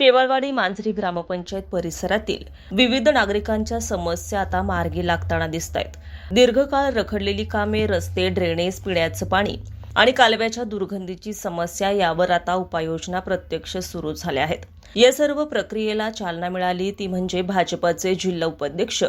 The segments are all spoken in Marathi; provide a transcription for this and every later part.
शेवाळवाडी मांजरी ग्रामपंचायत परिसरातील विविध नागरिकांच्या समस्या आता मार्गी लागताना दिसत आहेत दीर्घकाळ रखडलेली कामे रस्ते ड्रेनेज पिण्याचं पाणी आणि कालव्याच्या दुर्गंधीची समस्या यावर आता उपाययोजना प्रत्यक्ष सुरू झाल्या आहेत. या सर्व प्रक्रियेला चालना मिळाली ती म्हणजे भाजपाचे जिल्हा उपाध्यक्ष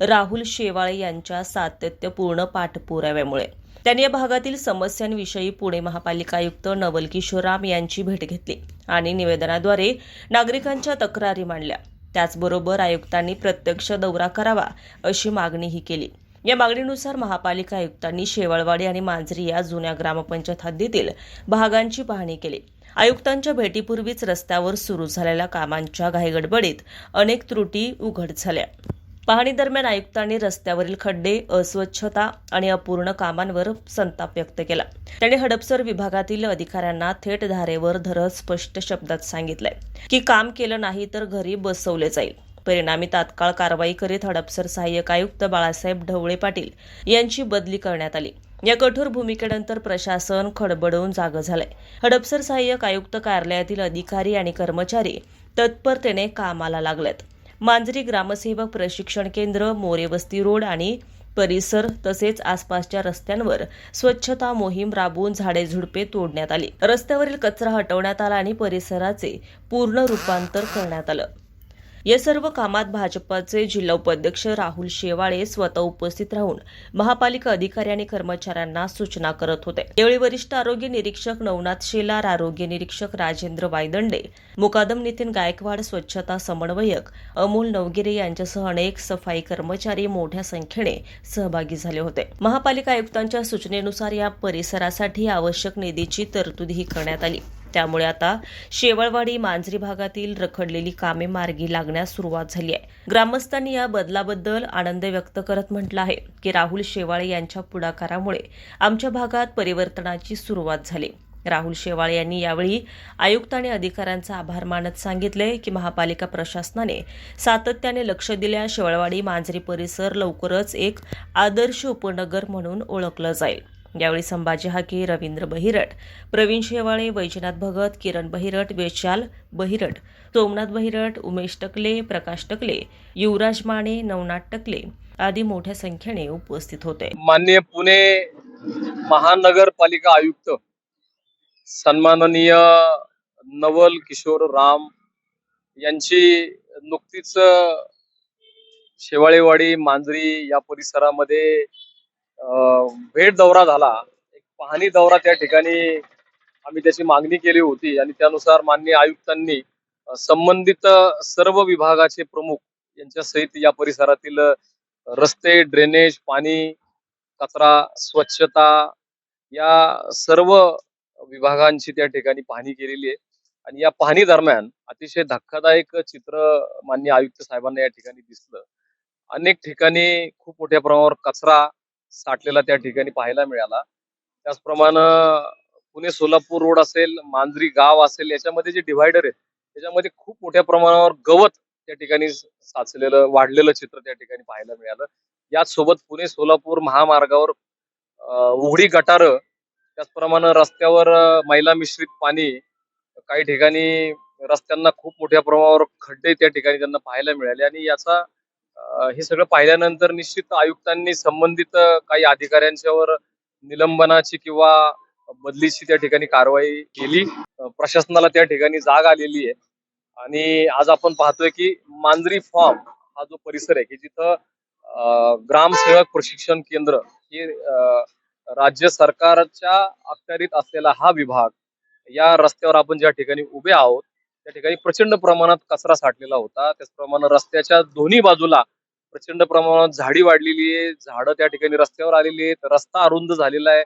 राहुल शेवाळे यांच्या सातत्यपूर्ण पाठपुराव्यामुळे. त्यांनी या भागातील समस्यांविषयी पुणे महापालिका आयुक्त नवल किशोराम यांची भेट घेतली आणि निवेदनाद्वारे नागरिकांच्या तक्रारी मांडल्या. त्याचबरोबर आयुक्तांनी प्रत्यक्ष दौरा करावा अशी मागणीही केली. या मागणीनुसार महापालिका आयुक्तांनी शेवाळवाडी आणि मांजरी या जुन्या ग्रामपंचायत हद्दीतील भागांची पाहणी केली. आयुक्तांच्या भेटीपूर्वीच रस्त्यावर सुरू झालेल्या कामांच्या घाईगडबडीत अनेक त्रुटी उघड झाल्या. पाहणी दरम्यान आयुक्तांनी रस्त्यावरील खड्डे अस्वच्छता आणि अपूर्ण कामांवर संताप व्यक्त केला. त्यांनी हडपसर विभागातील अधिकाऱ्यांना थेट धारेवर धरत स्पष्ट शब्दात सांगितलंय की काम केलं नाही तर घरी बसवले जाईल. परिणामी तात्काळ कारवाई करीत हडपसर सहाय्यक आयुक्त बाळासाहेब ढवळे पाटील यांची बदली करण्यात आली. या कठोर भूमिकेनंतर प्रशासन खडबडून जागं झालंय. हडपसर सहाय्यक आयुक्त कार्यालयातील अधिकारी आणि कर्मचारी तत्परतेने कामाला लागलेत. मांजरी ग्रामसेवक प्रशिक्षण केंद्र मोरेवस्ती रोड आणि परिसर तसेच आसपासच्या रस्त्यांवर स्वच्छता मोहीम राबवून झाडे झुडपे तोडण्यात आली. रस्त्यावरील कचरा हटवण्यात आला आणि परिसराचे पूर्ण रूपांतर करण्यात आलं. या सर्व कामात भाजपाचे जिल्हा उपाध्यक्ष राहुल शेवाळे स्वतः उपस्थित राहून महापालिका अधिकारी आणि कर्मचाऱ्यांना सूचना करत होते. यावेळी वरिष्ठ आरोग्य निरीक्षक नवनाथ शेलार आरोग्य निरीक्षक राजेंद्र वायदंडे मुकादम नितीन गायकवाड स्वच्छता समन्वयक अमोल नवगिरे यांच्यासह अनेक सफाई कर्मचारी मोठ्या संख्येने सहभागी झाले होते. महापालिका आयुक्तांच्या सूचनेनुसार या परिसरासाठी आवश्यक निधीची तरतूदही करण्यात आली. त्यामुळे आता शेवळवाडी मांजरी भागातील रखडलेली कामे मार्गी लागण्यास सुरुवात झाली आहे. ग्रामस्थांनी या बदलाबद्दल आनंद व्यक्त करत म्हटलं आहे की राहुल शेवाळे यांच्या पुढाकारामुळे आमच्या भागात परिवर्तनाची सुरुवात झाली. राहुल शेवाळे यांनी यावेळी आयुक्त आणि अधिकाऱ्यांचा आभार मानत सांगितले की महापालिका प्रशासनाने सातत्याने लक्ष दिल्या शेवळवाडी मांजरी परिसर लवकरच एक आदर्श उपनगर म्हणून ओळखलं जाईल. यावेळी संभाजी हाके रवींद्र बहिरट प्रवीण शेवाळे वैजनाथ भगत किरण बहिरट वेशाल बहिरट सोमनाथ बहिरट उमेश टकले प्रकाश टकले युवराज माने नवनाथ टकले आदी मोठ्या संख्येने उपस्थित होते. माननीय पुणे महानगरपालिका आयुक्त सन्माननीय नवल किशोर राम यांची नुकतीच शेवाळेवाडी मांजरी या परिसरामध्ये भेट दौरा झाला. एक पाहणी दौरा त्या ठिकाणी आम्ही त्याची मागणी केली होती आणि त्यानुसार माननीय आयुक्तांनी संबंधित सर्व विभागाचे प्रमुख यांच्या सहित या परिसरातील रस्ते ड्रेनेज पाणी कचरा स्वच्छता या सर्व विभागांची त्या ठिकाणी पाहणी केलेली आहे. आणि या पाहणी दरम्यान अतिशय धक्कादायक चित्र मान्य आयुक्त साहेबांना या ठिकाणी दिसलं. अनेक ठिकाणी खूप मोठ्या प्रमाणावर कचरा साठलेला त्या ठिकाणी पाहायला मिळाला. त्याचप्रमाणे पुणे सोलापूर रोड असेल मांजरी गाव असेल याच्यामध्ये जे डिव्हायडर आहेत त्याच्यामध्ये खूप मोठ्या प्रमाणावर गवत त्या ठिकाणी साचलेलं वाढलेलं चित्र त्या ठिकाणी पाहायला मिळालं. याच सोबत पुणे सोलापूर महामार्गावर उघडी गटार त्याचप्रमाणे रस्त्यावर मैला मिश्रित पाणी काही ठिकाणी रस्त्यांना खूप मोठ्या प्रमाणावर खड्डे त्या ठिकाणी त्यांना पाहायला मिळाले. आणि याचा हे सगळं पाहिल्यानंतर निश्चित आयुक्तांनी संबंधित काही अधिकाऱ्यांच्यावर निलंबनाची किंवा बदलीची त्या ठिकाणी कारवाई केली. प्रशासनाला त्या ठिकाणी जाग आलेली आहे. आणि आज आपण पाहतोय की मांजरी फार्म हा जो परिसर आहे की जिथं ग्रामसेवक प्रशिक्षण केंद्र हे राज्य सरकारच्या अखत्यारीत असलेला हा विभाग या रस्त्यावर आपण ज्या ठिकाणी उभे आहोत त्या ठिकाणी प्रचंड प्रमाणात कचरा साठलेला होता. त्याचप्रमाणे रस्त्याच्या दोन्ही बाजूला प्रचंड प्रमाणात झाडी वाढलेली आहे. झाडं त्या ठिकाणी रस्त्यावर आलेली आहेत. रस्ता अरुंद झालेला आहे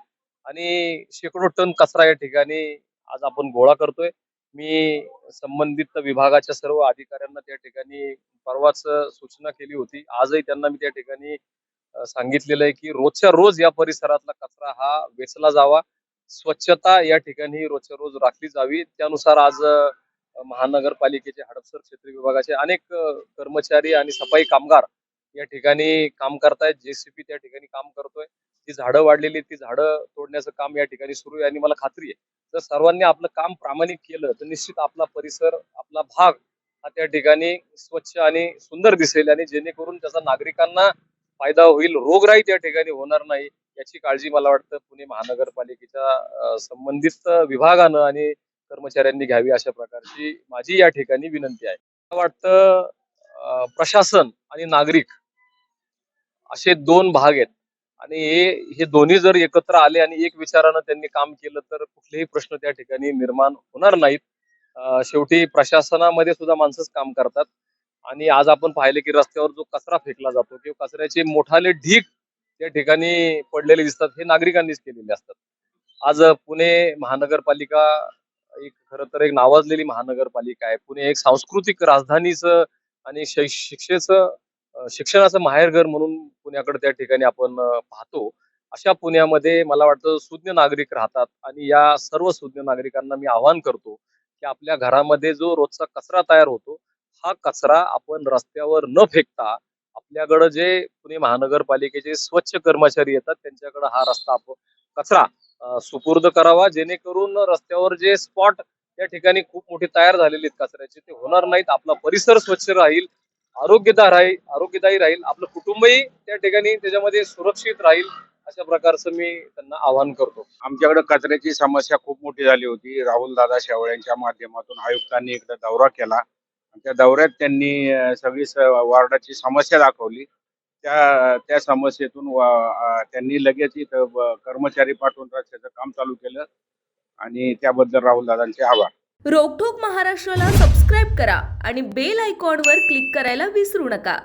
आणि शेकडो टन कचरा या ठिकाणी आज आपण गोळा करतोय. मी संबंधित विभागाच्या सर्व अधिकाऱ्यांना त्या ठिकाणी परवाच सूचना केली होती. आजही त्यांना मी त्या ठिकाणी सांगितलेलं आहे की रोजच्या रोज या परिसरातला कचरा हा वेचला जावा. स्वच्छता या ठिकाणी रोजच्या रोज राखली जावी. त्यानुसार आज महानगरपालिकेचे हडपसर क्षेत्रीय विभागाचे अनेक कर्मचारी आणि सफाई कामगार या ठिकाणी काम करतायत. जेसीपी त्या ठिकाणी काम करतोय. जी झाडं वाढलेली ती झाडं तोडण्याचं काम या ठिकाणी सुरू आहे आणि मला खात्री आहे जर सर्वांनी आपलं काम प्रामाणिक केलं तर निश्चित आपला परिसर आपला भाग हा त्या ठिकाणी स्वच्छ आणि सुंदर दिसेल आणि जेणेकरून त्याचा नागरिकांना फायदा होईल. रोगराई त्या ठिकाणी होणार नाही याची काळजी मला वाटतं पुणे महानगरपालिकेच्या संबंधित विभागानं आणि कर्मचाऱ्यांनी घ्यावी अशा प्रकारची माझी या ठिकाणी विनंती आहे. मला वाटतं प्रशासन आणि नागरिक असे दोन भाग आहेत. आणि हे हे दोन्ही जर एकत्र आले आणि एक विचारानं त्यांनी काम केलं तर कुठलेही प्रश्न त्या ठिकाणी निर्माण होणार नाहीत. शेवटी प्रशासनामध्ये सुद्धा माणसंच काम करतात. आणि आज आपण पाहिले की रस्त्यावर जो कचरा फेकला जातो किंवा कचऱ्याचे मोठाले ढीग त्या ठिकाणी पडलेले दिसतात हे नागरिकांनीच केलेले असतात. आज पुणे महानगरपालिका एक खर तर एक नावाजलेली महानगरपालिका आहे. पुणे एक सांस्कृतिक राजधानीचं आणि शिक्षेचं शिक्षणाचं माहेरघर म्हणून पुण्याकडे त्या ठिकाणी आपण पाहतो. अशा पुण्यामध्ये मला वाटतं सुज्ञ नागरिक राहतात आणि या सर्व सुज्ञ नागरिकांना मी आवाहन करतो की आपल्या घरामध्ये जो रोजचा कचरा तयार होतो हा कचरा आपण रस्त्यावर न फेकता आपल्याकडं जे पुणे महानगरपालिकेचे स्वच्छ कर्मचारी येतात त्यांच्याकडे हा रस्ता आपण कचरा सुपूर्द करावा जेणेकरून रस्त्यावर जे स्पॉट त्या ठिकाणी खूप मोठी तयार झालेली आहेत कचऱ्याचे ते होणार नाहीत. आपला परिसर स्वच्छ राहील आरोग्यदार राहील आरोग्यदायी राहील आपलं कुटुंबही त्या ठिकाणी त्याच्यामध्ये सुरक्षित राहील अशा प्रकारचं मी त्यांना आवाहन करतो. आमच्याकडे कचऱ्याची समस्या खूप मोठी झाली होती. राहुल दादा शेवळ्यांच्या माध्यमातून आयुक्तांनी एकदा दौरा केला. त्या दौऱ्यात त्यांनी सगळी वार्डाची समस्या दाखवली. त्या त्या समस्येतून त्यांनी लगेच इथं कर्मचारी पाठवून रस्त्याचं काम चालू केलं आणि त्याबद्दल राहुल दादांचे आभार. रोकठोक महाराष्ट्राला सबस्क्राईब करा आणि बेल आयकॉनवर क्लिक करायला विसरू नका.